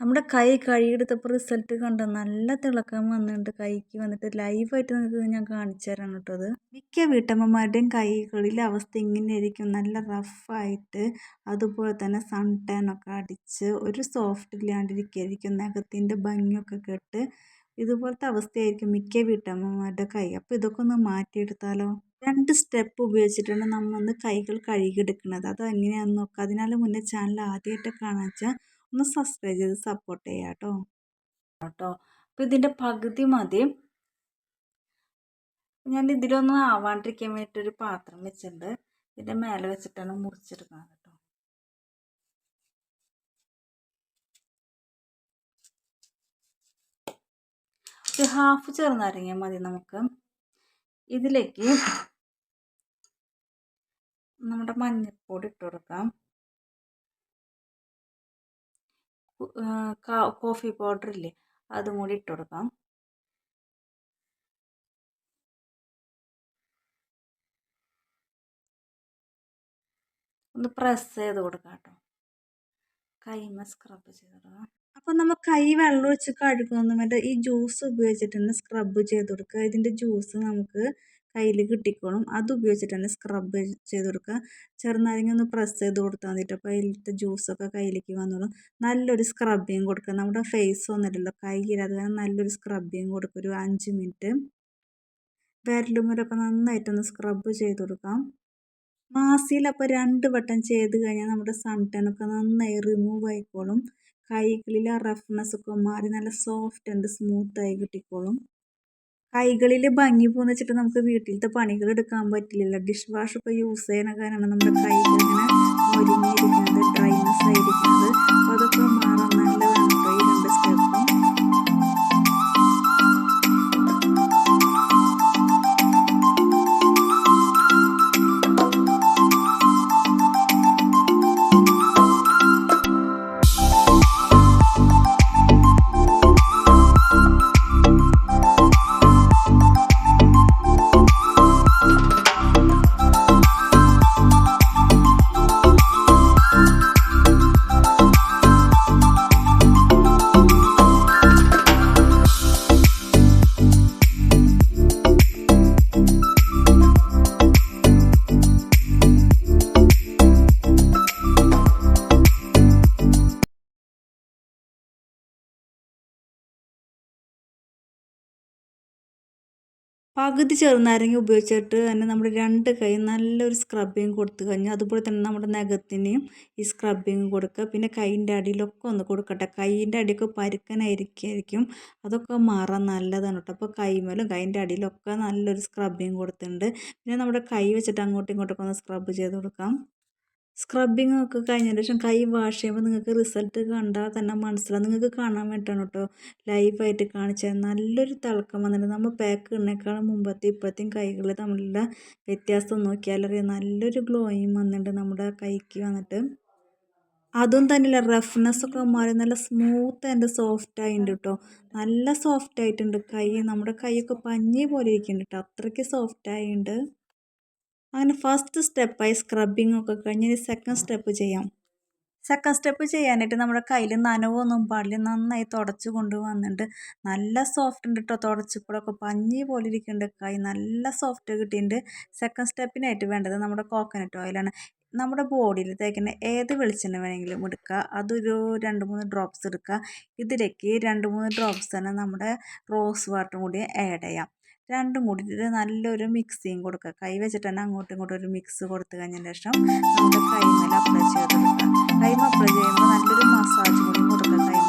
നമ്മുടെ കൈ കഴുകിയെടുത്തപ്പോൾ റിസൾട്ട് കണ്ട? നല്ല തിളക്കം വന്നിട്ടുണ്ട്. കൈക്ക് വന്നിട്ട് ലൈവായിട്ട് നിങ്ങൾക്ക് ഞാൻ കാണിച്ചു തരാം കേട്ടോ അത്. മിക്ക വീട്ടമ്മമാരുടെയും കൈകളിലെ അവസ്ഥ ഇങ്ങനെയായിരിക്കും നല്ല റഫായിട്ട് അതുപോലെ തന്നെ സൺ ടാൻ ഒക്കെ അടിച്ച് ഒരു സോഫ്റ്റ് ഇല്ലാണ്ടിരിക്കുകയായിരിക്കും നഖത്തിന്റെ ഭംഗിയൊക്കെ കെട്ട് ഇതുപോലത്തെ അവസ്ഥയായിരിക്കും മിക്ക വീട്ടമ്മമാരുടെ കൈ. അപ്പോൾ ഇതൊക്കെ ഒന്ന് മാറ്റിയെടുത്താലോ? രണ്ട് സ്റ്റെപ്പ് ഉപയോഗിച്ചിട്ടാണ് നമ്മൾ കൈകൾ കഴുകിയെടുക്കുന്നത്. അത് എങ്ങനെയാണെന്ന് നോക്കാം. അതിനാൽ മുന്നേ ചാനൽ ആദ്യമായിട്ട് കാണാൻ വെച്ചാൽ ഒന്ന് സബ്സ്ക്രൈബ് ചെയ്ത് സപ്പോർട്ട് ചെയ്യാം കേട്ടോ. കേട്ടോ. അപ്പോൾ ഇതിന്റെ പകുതി മതി. ഞാൻ ഇതിലൊന്നും ആവാണ്ടിരിക്കാൻ വേണ്ടിയിട്ടൊരു പാത്രം വെച്ചിട്ടുണ്ട്. ഇതിന്റെ മേലെ വെച്ചിട്ടാണ് മുറിച്ചെടുക്കുന്നത് കേട്ടോ. ഒരു ഹാഫ് ചേർന്നരങ്ങിയാൽ മതി നമുക്ക്. ഇതിലേക്ക് നമ്മുടെ മഞ്ഞൾപ്പൊടി ഇട്ട് കൊടുക്കാം. കോഫി പൗഡർ ഇല്ലേ അതും കൂടി ഇട്ട് കൊടുക്കാം. ഒന്ന് പ്രസ് ചെയ്ത് കൊടുക്കാം കേട്ടോ. കൈമ സ്ക്രബ് ചെയ്ത് കൊടുക്കാം അപ്പോൾ നമ്മൾ കൈ വെള്ളം ഒഴിച്ച് കഴുകുമെന്ന് വേണ്ട ഈ ജ്യൂസ് ഉപയോഗിച്ചിട്ട് തന്നെ സ്ക്രബ് ചെയ്ത് കൊടുക്കുക. ഇതിന്റെ ജ്യൂസ് നമുക്ക് കയ്യിൽ കിട്ടിക്കോളും. അത് ഉപയോഗിച്ചിട്ട് തന്നെ സ്ക്രബ് ചെയ്ത് കൊടുക്കുക. ചെറുനാരങ്ങ ഒന്ന് പ്രസ് ചെയ്ത് കൊടുത്താൽ മതിയിട്ട് അപ്പോൾ അതിലത്തെ ജ്യൂസൊക്കെ കയ്യിലേക്ക് വന്നോളും. നല്ലൊരു സ്ക്രബിങ് കൊടുക്കുക. നമ്മുടെ ഫേസ് ഒന്നുമില്ലല്ലോ കയ്യിൽ അത് നല്ലൊരു സ്ക്രബിങ് കൊടുക്കുക. ഒരു അഞ്ച് മിനിറ്റ് വിരലുമുരൊക്കെ നന്നായിട്ടൊന്ന് സ്ക്രബ് ചെയ്ത് കൊടുക്കാം മാസിയിൽ അപ്പോൾ രണ്ട് വട്ടം ചെയ്ത് കഴിഞ്ഞാൽ നമ്മുടെ സൺ ടാനൊക്കെ നന്നായി റിമൂവ് ആയിക്കോളും. കൈകളിലെ റഫ്നെസ് ഒക്കെ മാറി നല്ല സോഫ്റ്റ് ആൻഡ് സ്മൂത്തായി കിട്ടിക്കോളും. കൈകളിൽ ഭംഗി പോകുന്ന വെച്ചിട്ട് നമുക്ക് വീട്ടിലത്തെ പണികൾ എടുക്കാൻ പറ്റില്ലല്ലോ. ഡിഷ് വാഷ് ഒക്കെ യൂസ് ചെയ്യുന്ന കാരണം നമ്മുടെ കൈകൾ ഇങ്ങനെ ഒരുങ്ങിയിരിക്കുന്നത് ഡ്രൈനസ് ആയിരിക്കുന്നത്. അപ്പോൾ അതൊക്കെ മാറാൻ നല്ലതാണ് പകുതി ചെറുനാരങ്ങ ഉപയോഗിച്ചിട്ട് തന്നെ നമ്മൾ രണ്ട് കൈ നല്ലൊരു സ്ക്രബിങ് കൊടുത്തു കഴിഞ്ഞാൽ അതുപോലെ തന്നെ നമ്മുടെ നഖത്തിനെയും ഈ സ്ക്രബിങ് കൊടുക്കുക. പിന്നെ കൈയിന്റെ അടിയിലൊക്കെ ഒന്ന് കൊടുക്കട്ടെ. കൈയിന്റെ അടിയൊക്കെ പരുക്കനായിരിക്കും. അതൊക്കെ മാറാൻ നല്ലതാണ് കേട്ടോ. അപ്പോൾ കൈമേലും കൈയിന്റെ അടിയിലൊക്കെ നല്ലൊരു സ്ക്രബിങ് കൊടുത്തിട്ടുണ്ട്. പിന്നെ നമ്മുടെ കൈ വെച്ചിട്ട് അങ്ങോട്ടും ഇങ്ങോട്ടൊക്കെ ഒന്ന് സ്ക്രബ് ചെയ്ത് കൊടുക്കാം. സ്ക്രബിങ് ഒക്കെ കഴിഞ്ഞതിന് ശേഷം കൈ വാഷ് ചെയ്യുമ്പോൾ നിങ്ങൾക്ക് റിസൾട്ട് കണ്ടാൽ തന്നെ മനസ്സിലാവും. നിങ്ങൾക്ക് കാണാൻ വേണ്ടിയിട്ടാണ് കേട്ടോ ലൈവായിട്ട് കാണിച്ചത്. നല്ലൊരു തിളക്കം വന്നിട്ട് നമ്മൾ പാക്ക് ഇടുന്നേക്കാളും മുമ്പത്തെ ഇപ്പോഴത്തെയും കൈകൾ തമ്മിലുള്ള വ്യത്യാസം നോക്കിയാലറിയാം നല്ലൊരു ഗ്ലോയിങ് വന്നിട്ടുണ്ട് നമ്മുടെ കൈക്ക് വന്നിട്ട്. അതും തന്നെയല്ല റഫ്നെസ് ഒക്കെ മാറി നല്ല സ്മൂത്ത് ആൻഡ് സോഫ്റ്റ് ആയിട്ടുണ്ട് കേട്ടോ നല്ല സോഫ്റ്റ് ആയിട്ടുണ്ട്. കൈ നമ്മുടെ കൈയൊക്കെ പഞ്ഞി പോലെ ഇരിക്കുന്നുണ്ട് കേട്ടോ അത്രയ്ക്ക് സോഫ്റ്റ് ആയിട്ടുണ്ട്. അങ്ങനെ ഫസ്റ്റ് സ്റ്റെപ്പായി സ്ക്രബിങ് ഒക്കെ കഴിഞ്ഞ് സെക്കൻഡ് സ്റ്റെപ്പ് ചെയ്യാം. സെക്കൻഡ് സ്റ്റെപ്പ് ചെയ്യാനായിട്ട് നമ്മുടെ കയ്യിൽ നനവൊന്നും പാടില്ല. നന്നായി തുടച്ച് കൊണ്ടുവന്നിട്ട് നല്ല സോഫ്റ്റ് ഉണ്ട് കേട്ടോ തുടച്ചപ്പോഴൊക്കെ പഞ്ഞി പോലെ ഇരിക്കുന്നുണ്ട് കൈ. നല്ല സോഫ്റ്റ് കിട്ടിയിട്ടുണ്ട്. സെക്കൻഡ് സ്റ്റെപ്പിനായിട്ട് വേണ്ടത് നമ്മുടെ കോക്കനട്ട് ഓയിലാണ് നമ്മുടെ ബോഡിയിൽ തേക്കുന്ന ഏത് വെളിച്ചെണ്ണ വേണമെങ്കിലും എടുക്കുക. അതൊരു രണ്ട് മൂന്ന് ഡ്രോപ്സ് എടുക്കുക. ഇതിലേക്ക് രണ്ട് മൂന്ന് ഡ്രോപ്സ് തന്നെ നമ്മുടെ റോസ് വാട്ടറും കൂടി ആഡ് ചെയ്യാം. രണ്ടും ഇത് നല്ലൊരു മിക്സിയും കൊടുക്കുക. കൈ വെച്ചിട്ട് തന്നെ അങ്ങോട്ടും ഇങ്ങോട്ടും ഒരു മിക്സ് കൊടുത്തു കഴിഞ്ഞതിന് ശേഷം നമുക്ക് കൈമേൽ അപ്ലൈ ചെയ്ത് കൈമ അപ്ലൈ ചെയ്യുമ്പോൾ നല്ലൊരു മസാജ് കൂടി കൊടുക്കുക കൈമ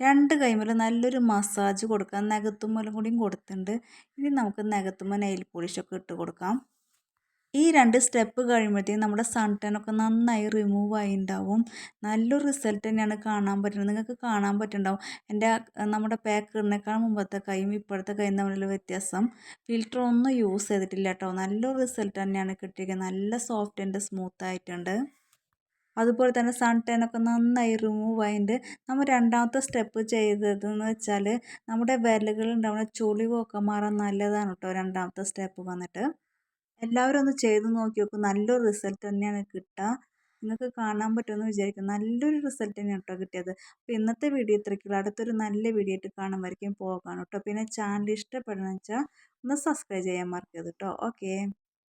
രണ്ട് കൈമേലും നല്ലൊരു മസാജ് കൊടുക്കാം. നഖത്തുമ്മലും കൂടിയും കൊടുത്തിട്ടുണ്ട്. ഇനി നമുക്ക് നഖത്തുമ്മ നെയിൽ പോളിഷൊക്കെ ഇട്ട് കൊടുക്കാം. ഈ രണ്ട് സ്റ്റെപ്പ് കഴിയുമ്പോഴത്തേക്കും നമ്മുടെ സൺ ടാനൊക്കെ നന്നായി റിമൂവ് ആയി ഉണ്ടാവും നല്ലൊരു റിസൾട്ട് തന്നെയാണ് കാണാൻ പറ്റുന്നത്. നിങ്ങൾക്ക് കാണാൻ പറ്റുന്നുണ്ടാവും. എന്റെ നമ്മുടെ പാക്ക് മുമ്പത്തെ കൈയും ഇപ്പോഴത്തെ കൈയും തമ്മിലുള്ള വ്യത്യാസം. ഫിൽറ്റർ ഒന്നും യൂസ് ചെയ്തിട്ടില്ല കേട്ടോ. നല്ലൊരു റിസൾട്ട് തന്നെയാണ് കിട്ടിയിരിക്കുന്നത്. നല്ല സോഫ്റ്റ് ആൻഡ് സ്മൂത്ത് ആയിട്ടുണ്ട്. അതുപോലെ തന്നെ സൺ ടാനൊക്കെ നന്നായി റിമൂവ് ആയിട്ട് നമ്മൾ രണ്ടാമത്തെ സ്റ്റെപ്പ് ചെയ്തതെന്ന് വെച്ചാൽ നമ്മുടെ വിരലുകളിൽ ഉണ്ടാവുന്ന ചുളിവൊക്കെ മാറാൻ നല്ലതാണ് കേട്ടോ രണ്ടാമത്തെ സ്റ്റെപ്പ് വന്നിട്ട്. എല്ലാവരും ഒന്ന് ചെയ്ത് നോക്കി നോക്കും. നല്ലൊരു റിസൾട്ട് തന്നെയാണ് കിട്ടുക. നിങ്ങൾക്ക് കാണാൻ പറ്റുമെന്ന് വിചാരിക്കും നല്ലൊരു റിസൾട്ട് തന്നെയാണ് കേട്ടോ കിട്ടിയത്. അപ്പോൾ ഇന്നത്തെ വീഡിയോ ഇത്രയ്ക്കുള്ള. അടുത്തൊരു നല്ല വീഡിയോ ആയിട്ട് കാണാൻ വരയ്ക്കും പോകാൻ കേട്ടോ. പിന്നെ ചാനൽ ഇഷ്ടപ്പെടണമെന്ന് വെച്ചാൽ ഒന്ന് സബ്സ്ക്രൈബ് ചെയ്യാൻ മറക്കരുത് കേട്ടോ. ഓക്കേ